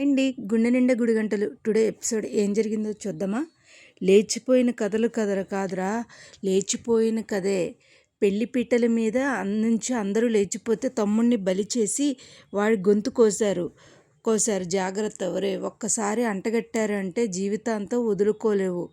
అండి గుండె నిండా గుడి గంటలు టుడే ఎపిసోడ్ ఏం జరిగిందో చూద్దామా? లేచిపోయిన కథలు కథలు కాదురా. లేచిపోయిన కథే. పెళ్ళి పీటల మీద నుంచి అందరూ లేచిపోతే తమ్ముడిని బలి చేసి వాడి గొంతు కోసారు కోసారు జాగ్రత్త. ఎవరే ఒక్కసారి అంటగట్టారు అంటే జీవితాంతం వదులుకోలేవు.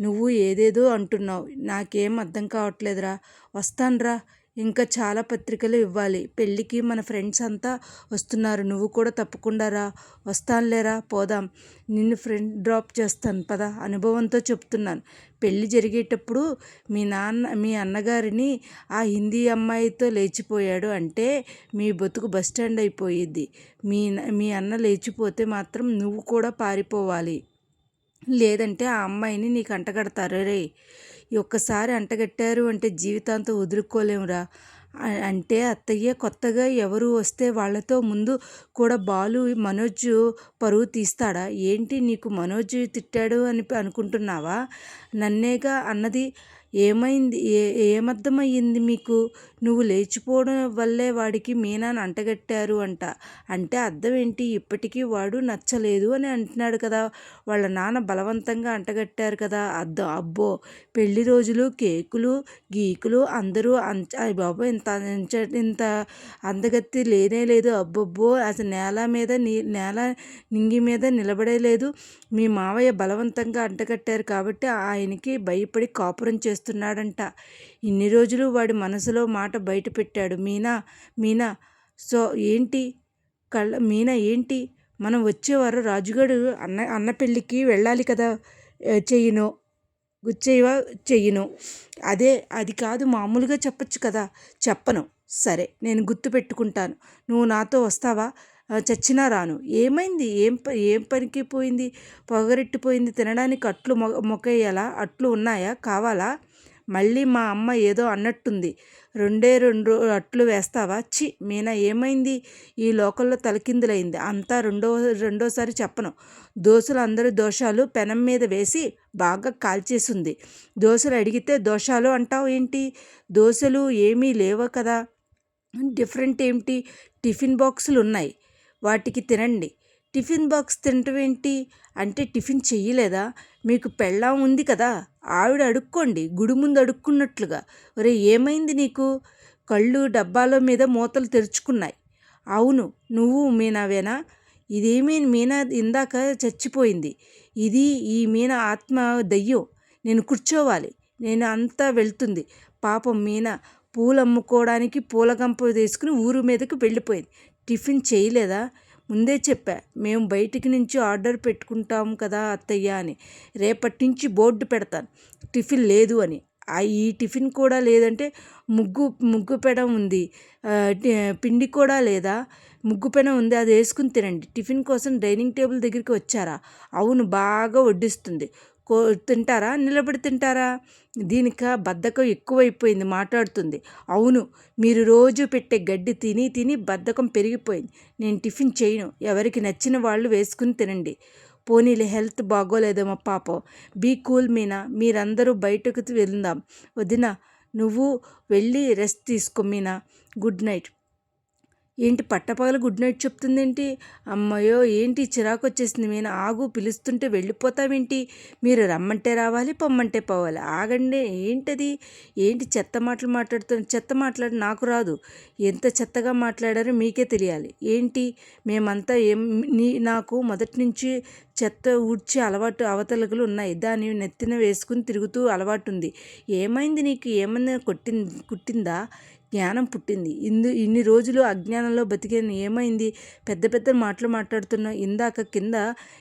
నువ్వు ఏదేదో అంటున్నావు. నాకేం అర్థం కావట్లేదురా. వస్తాన్రా. ఇంకా చాలా పత్రికలు ఇవ్వాలి. పెళ్ళికి మన ఫ్రెండ్స్ అంతా వస్తున్నారు. నువ్వు కూడా తప్పకుండా రా. వస్తానులేరా పోదాం. నిన్ను ఫ్రెండ్ డ్రాప్ చేస్తాను పద అనుభవంతో చెప్తున్నాను. పెళ్ళి జరిగేటప్పుడు మీ నాన్న మీ అన్నగారిని ఆ హిందీ అమ్మాయితో లేచిపోయాడు అంటే మీ బతుకు బస్ స్టాండ్ అయిపోయిద్ది. మీ మీ అన్న లేచిపోతే మాత్రం నువ్వు కూడా పారిపోవాలి. లేదంటే ఆ అమ్మాయిని నీకు అంటగడతారు? రే ఒక్కసారి అంటగట్టారు అంటే జీవితాంతం వదులుకోలేమురా. అంటే అత్తయ్య కొత్తగా ఎవరు వస్తే వాళ్ళతో ముందు కూడా బాలు మనోజ్ పరువు తీస్తాడా? ఏంటి నీకు మనోజ్ తిట్టాడు అని అనుకుంటున్నావా? నన్నేగా అన్నది ఏమైంది? ఏ ఏమర్థమయ్యింది మీకు? నువ్వు లేచిపోవడం వల్లే వాడికి మీనాను అంటగట్టారు అంట. అంటే అర్థం ఏంటి ఇప్పటికీ వాడు నచ్చలేదు అని అంటున్నాడు కదా. వాళ్ళ నాన్న బలవంతంగా అంటగట్టారు కదా. అర్థం అబ్బో! పెళ్ళి రోజులు కేకులు గీకులు అందరూ అంచ బాబు ఇంత ఇంత అందగత్తి లేనే లేదు. అబ్బబ్బో! అసలు నేల మీద నీ నేల నింగి మీద నిలబడే లేదు. మీ మావయ్య బలవంతంగా అంటగట్టారు కాబట్టి ఆయనకి భయపడి కాపురం చేస్తున్నాడంట. ఇన్ని రోజులు వాడి మనసులో మాట బయట పెట్టాడు మీనా మీనా సో ఏంటి? కళ్ళ మీనా ఏంటి? మనం వచ్చేవారు రాజుగాడు అన్న అన్న పెళ్ళికి వెళ్ళాలి కదా? చెయ్యను గుచ్చేయవా? చెయ్యను. అదే అది కాదు మామూలుగా చెప్పచ్చు కదా? చెప్పను. సరే నేను గుర్తు పెట్టుకుంటాను. నువ్వు నాతో వస్తావా? చచ్చినా రాను. ఏమైంది? ఏం ఏం పనికి పోయింది? పొగరెట్టిపోయింది తినడానికి అట్లు మొ మొక్కయ్యాలా అట్లు ఉన్నాయా? కావాలా? మళ్ళీ మా అమ్మ ఏదో అన్నట్టుంది. రెండే రెండు అట్లు వేస్తావా? చి మీనా ఏమైంది? ఈ లోకల్లో తలకిందులైంది. అంతా రెండో రెండోసారి చెప్పను. దోశలు అందరి దోషాలు పెనం మీద వేసి బాగా కాల్చేసింది. దోశలు అడిగితే దోషాలు అంటావు ఏంటి? దోశలు ఏమీ లేవు కదా. డిఫరెంట్ ఏమిటి టిఫిన్ బాక్సులు ఉన్నాయి వాటికి తినండి. టిఫిన్ బాక్స్ తింటవేంటి? ఏంటి అంటే టిఫిన్ చెయ్యలేదా? మీకు పెళ్ళాం ఉంది కదా ఆవిడ అడుక్కోండి గుడి ముందు అడుక్కున్నట్లుగా. ఒరే ఏమైంది నీకు? కళ్ళు డబ్బాలో మీద మూతలు తెరుచుకున్నాయి. అవును నువ్వు మీనావేనా? ఇదేమీ మీనా ఇందాక చచ్చిపోయింది. ఇది ఈ మీన ఆత్మ దయ్యం. నేను కూర్చోవాలి. నేను అంతా వెళ్తుంది. పాపం మీన పూలు అమ్ముకోవడానికి పూలగంప తీసుకుని ఊరు మీదకి వెళ్ళిపోయింది. టిఫిన్ చేయలేదా ముందే చెప్పా మేము బయటికి నుంచి ఆర్డర్ పెట్టుకుంటాం కదా అత్తయ్య అని. రేపటి నుంచి బోర్డు పెడతాను టిఫిన్ లేదు అని. ఈ టిఫిన్ కూడా లేదంటే ముగ్గు ముగ్గు పెడ ఉంది. పిండి కూడా లేదా? ముగ్గు పెన ఉంది అది వేసుకుని తినండి. టిఫిన్ కోసం డైనింగ్ టేబుల్ దగ్గరికి వచ్చారా? అవును బాగా వడ్డిస్తుంది. కో తింటారా? నిలబడి తింటారా? దీనిక బద్ధకం ఎక్కువైపోయింది మాట్లాడుతుంది. అవును మీరు రోజు పెట్టే గడ్డి తిని తిని బద్ధకం పెరిగిపోయింది. నేను టిఫిన్ చేయను. ఎవరికి నచ్చిన వాళ్ళు వేసుకుని తినండి. పోనీలే హెల్త్ బాగోలేదేమో పాపం. Be cool Meena? మీరందరూ బయటకు వెళ్దాం. వదిన నువ్వు వెళ్ళి రెస్ట్ తీసుకో మీనా. Good night. ఏంటి పట్టపగలు గుడ్ నైట్ చెప్తుందేంటి? అమ్మయ్యో ఏంటి చిరాకు వచ్చేసింది నేను ఆగు పిలుస్తుంటే వెళ్ళిపోతావేంటి? మీరు రమ్మంటే రావాలి పొమ్మంటే పోవాలి. ఆగండి ఏంటది? ఏంటి చెత్త మాటలు మాట్లాడుతున్న? చెత్త మాట్లాడి నాకు రాదు. ఎంత చెత్తగా మాట్లాడారో మీకే తెలియాలి. ఏంటి? మేమంతా ఏం నీ నాకు మొదటి నుంచి చెత్త ఊడ్చి అలవాటు అవతలకులు ఉన్నాయి. దాన్ని నెత్తిన వేసుకుని తిరుగుతూ అలవాటు ఉంది. ఏమైంది నీకు? ఏమన్నా కొట్టింది కుట్టిందా? జ్ఞానం పుట్టింది. ఇందు ఇన్ని రోజులు అజ్ఞానంలో బతికేను ఏమైంది? పెద్ద పెద్ద మాటలు మాట్లాడుతున్నా ఇందాక కింద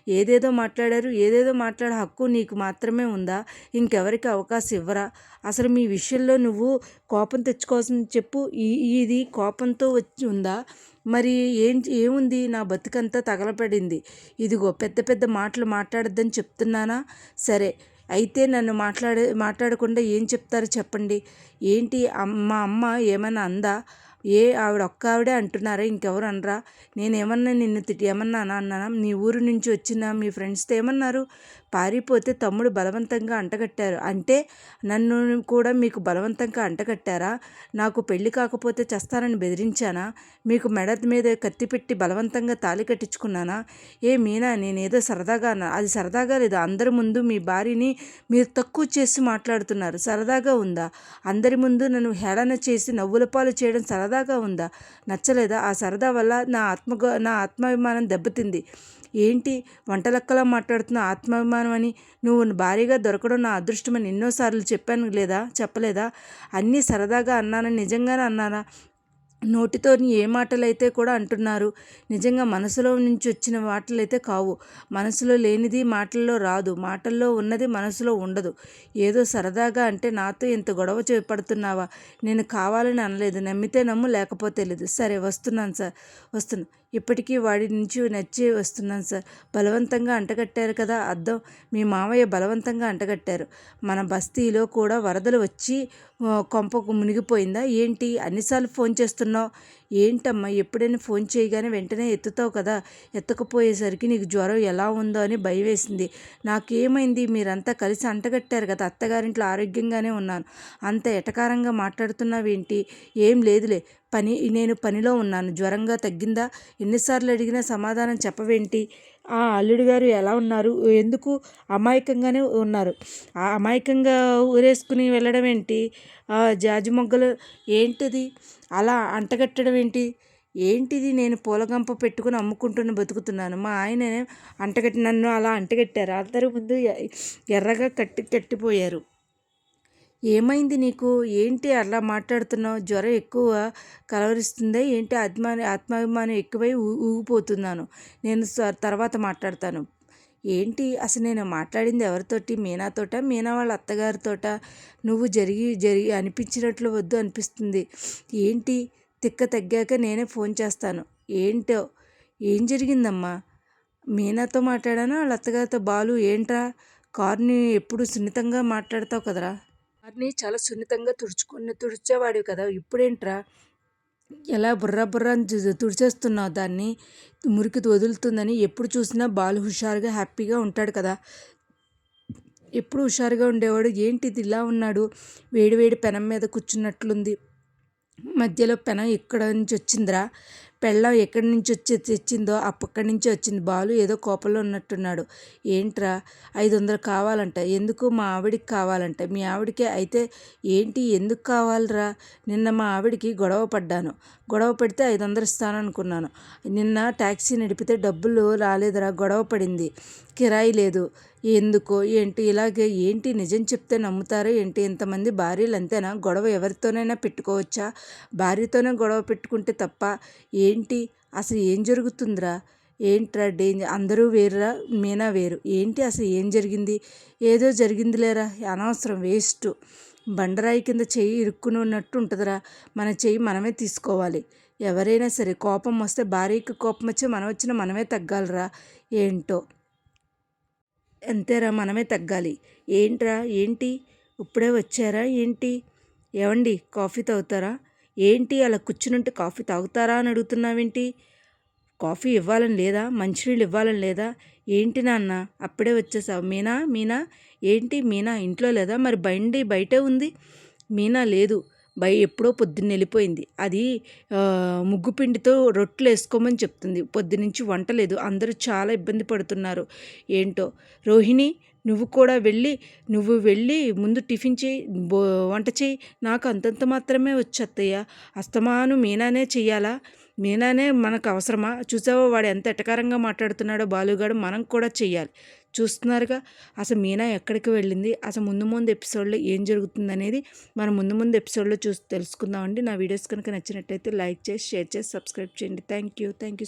ఏదేదో మాట్లాడారు ఏదేదో మాట్లాడే హక్కు నీకు మాత్రమే ఉందా? ఇంకెవరికి అవకాశం ఇవ్వరా? అసలు మీ విషయంలో నువ్వు కోపం తెచ్చుకోవాల్సింది చెప్పు. ఈ ఇది కోపంతో వచ్చి ఉందా? మరి ఏం ఏముంది? నా బతుకంతా తగలపడింది ఇదిగో పెద్ద పెద్ద మాటలు మాట్లాడద్దని చెప్తున్నానా? సరే అయితే నన్ను మాట్లాడే మాట్లాడకుండా ఏం చెప్తారు చెప్పండి. ఏంటి మా అమ్మ ఏమైనా అందా? ఏ ఆవిడ ఒక్క ఆవిడే అంటున్నారా? ఇంకెవరు అనరా? నేను ఏమన్నా నిన్ను తిట్టి ఏమన్నా అన్నానా? నీ ఊరు నుంచి వచ్చిన మీ ఫ్రెండ్స్తో ఏమన్నారు? పారిపోతే తమ్ముడు బలవంతంగా అంటగట్టారు. అంటే నన్ను కూడా మీకు బలవంతంగా అంటగట్టారా? నాకు పెళ్ళి కాకపోతే చేస్తానని బెదిరించానా? మీకు మెడ మీద కత్తి పెట్టి బలవంతంగా తాళి కట్టించుకున్నానా? ఏ మీనా నేనేదో సరదాగా అది సరదాగా లేదు. అందరి ముందు మీ భార్యని మీరు తక్కువ చేసి మాట్లాడుతున్నారు. సరదాగా ఉందా? అందరి ముందు నన్ను హేళన చేసి నవ్వుల పాలు చేయడం సరదాగా ఉందా? నచ్చలేదా? ఆ సరదా వల్ల నా ఆత్మ నా ఆత్మాభిమానం దెబ్బతింది. ఏంటి వంటలక్కలా మాట్లాడుతున్న ఆత్మాభిమానం అని. నువ్వు భారీగా దొరకడం నా అదృష్టమని ఎన్నోసార్లు చెప్పాను లేదా చెప్పలేదా? అన్నీ సరదాగా అన్నానని నిజంగానే అన్నానా? నోటితో ఏ మాటలైతే కూడా అంటున్నారు. నిజంగా మనసులో నుంచి వచ్చిన మాటలైతే కావు. మనసులో లేనిది మాటల్లో రాదు. మాటల్లో ఉన్నది మనసులో ఉండదు. ఏదో సరదాగా అంటే నాతో ఇంత గొడవ చేపడుతున్నావా? నేను కావాలని అనలేదు. నమ్మితే నమ్ము లేకపోతే లేదు. సరే వస్తున్నాను సార్. వస్తున్నాను ఇప్పటికీ వాడి నుంచి నచ్చి వస్తున్నాను సార్. బలవంతంగా అంటగట్టారు కదా అర్థం? మీ మామయ్య బలవంతంగా అంటగట్టారు. మన బస్తీలో కూడా వరదలు వచ్చి కొంపకు మునిగిపోయిందా? ఏంటి? అన్నిసార్లు ఫోన్ చేస్తున్నావు. ఏంటమ్మా ఎప్పుడైనా ఫోన్ చేయగానే వెంటనే ఎత్తుతావు కదా? ఎత్తకపోయేసరికి నీకు జ్వరం ఎలా ఉందో అని భయం వేసింది. నాకేమైంది? మీరంతా కలిసి అంటగట్టారు కదా అత్తగారింట్లో ఆరోగ్యంగానే ఉన్నాను. అంత ఎటకారంగా మాట్లాడుతున్నావేంటి? ఏం లేదులే. పని నేను పనిలో ఉన్నాను. జ్వరంగా తగ్గిందా? ఎన్నిసార్లు అడిగినా సమాధానం చెప్పవేంటి? ఆ అల్లుడు గారు ఎలా ఉన్నారు? ఎందుకు అమాయకంగానే ఉన్నారు? ఆ అమాయకంగా ఊరేసుకుని వెళ్ళడం ఏంటి? జాజి మొగ్గలు ఏంటిది? అలా అంటగట్టడం ఏంటి? ఏంటిది? నేను పూలగంప పెట్టుకుని అమ్ముకుంటున్న బతుకుతున్నాను. మా ఆయన అంటగట్టి నన్ను అలా అంటగట్టారు. అందరూ ముందు ఎర్రగా కట్టి కట్టిపోయారు. ఏమైంది నీకు? ఏంటి అలా మాట్లాడుతున్నావు? జ్వరం ఎక్కువ కలవరిస్తుందే? ఏంటి ఆత్మాని ఆత్మాభిమానం ఎక్కువై ఊగిపోతున్నాను. నేను తర్వాత మాట్లాడతాను. ఏంటి? అసలు నేను మాట్లాడింది ఎవరితోటి? మీనాతోట మీనా వాళ్ళ అత్తగారితోట నువ్వు జరిగి జరిగి అనిపించినట్లు వద్దు అనిపిస్తుంది. ఏంటి? తిక్క తగ్గాక నేనే ఫోన్ చేస్తాను. ఏంటో? ఏం జరిగిందమ్మా? మీనాతో మాట్లాడానా? వాళ్ళ అత్తగారితో? బాలు ఏంట్రా? కార్ని ఎప్పుడు సున్నితంగా మాట్లాడతావు కదరా? వారిని చాలా సున్నితంగా తుడుచుకుని తుడిచేవాడివి కదా. ఇప్పుడేంట్రా? ఎలా బుర్ర బుర్ర తుడిచేస్తున్నావు దాన్ని. మురికి వదులుతుందని ఎప్పుడు చూసినా బాలు హుషారుగా హ్యాపీగా ఉంటాడు కదా. ఎప్పుడు హుషారుగా ఉండేవాడు? ఏంటి ఇది ఇలా ఉన్నాడు? వేడి వేడి పెనం మీద కూర్చున్నట్లుంది. మధ్యలో పెనం ఎక్కడ నుంచి వచ్చిందిరా? పెళ్ళం ఎక్కడి నుంచి వచ్చి తెచ్చిందో అక్కడి నుంచి వచ్చింది బాలు ఏదో కోపంలో ఉన్నట్టున్నాడు. ఏంట్రా ఐదు వందలు కావాలంట. ఎందుకు మా ఆవిడికి కావాలంట? మీ ఆవిడకే అయితే ఏంటి? ఎందుకు కావాలరా? నిన్న మా ఆవిడికి గొడవ పడ్డాను. గొడవ పడితే ఐదు వందలు ఇస్తాననుకున్నాను. నిన్న ట్యాక్సీ నడిపితే డబ్బులు రాలేదురా గొడవ పడింది. కిరాయి లేదు. ఎందుకో ఏంటి ఇలాగే ఏంటి నిజం చెప్తే నమ్ముతారో ఏంటి? ఇంతమంది భార్యలు అంతేనా? గొడవ ఎవరితోనైనా పెట్టుకోవచ్చా? భార్యతోనే గొడవ పెట్టుకుంటే తప్ప ఏంటి? అసలు ఏం జరుగుతుందిరా? ఏంట్రా డేంజర్? అందరూ వేరురా మీనా వేరు. ఏంటి అసలు ఏం జరిగింది? ఏదో జరిగింది లేరా అనవసరం వేస్ట్. బండరాయి కింద చెయ్యి ఇరుక్కుని ఉన్నట్టు ఉంటుందిరా. మన చెయ్యి మనమే తీసుకోవాలి. ఎవరైనా సరే కోపం వస్తే భార్యకి కోపం వచ్చి మనం వచ్చిన మనమే తగ్గాలిరా. ఏంటో? అంతేరా మనమే తగ్గాలి. ఏంట్రా ఏంటి? ఇప్పుడే వచ్చారా ఏంటి? ఏవండి కాఫీ తాగుతారా? ఏంటి అలా కూర్చునుంటే కాఫీ తాగుతారా అని అడుగుతున్నావేంటి? కాఫీ ఇవ్వాలని లేదా? మంచినీళ్ళు ఇవ్వాలని లేదా? ఏంటి నాన్న అప్పుడే వచ్చేసావు. మీనా మీనా? ఏంటి మీనా ఇంట్లో లేదా? మరి బండి బయటే ఉంది. మీనా లేదు. భయ ఎప్పుడో పొద్దున్న వెళ్ళిపోయింది. అది ముగ్గు పిండితో రొట్టెలు వేసుకోమని చెప్తుంది. పొద్దునుంచి వంట లేదు. అందరూ చాలా ఇబ్బంది పడుతున్నారు. ఏంటో? రోహిణి నువ్వు కూడా వెళ్ళి నువ్వు వెళ్ళి ముందు టిఫిన్ చేయి వంట చేయి. నాకు అంతంత మాత్రమే వచ్చేత్తయ్య అస్తమాను మీనానే చెయ్యాలా? మీనానే మనకు అవసరమా? చూసావో వాడు ఎంత ఎటకారంగా మాట్లాడుతున్నాడో బాలుగాడు మనం కూడా చెయ్యాలి. చూస్తున్నారుగా. అసలు మీనా ఎక్కడికి వెళ్ళింది? అసలు ముందు ముందు ఎపిసోడ్లో ఏం జరుగుతుంది అనేది మనం ముందు ముందు ఎపిసోడ్లో చూసి తెలుసుకుందామండి. నా వీడియోస్ కనుక నచ్చినట్టయితే లైక్ చేసి షేర్ చేసి సబ్స్క్రైబ్ చేయండి. Thank you thank you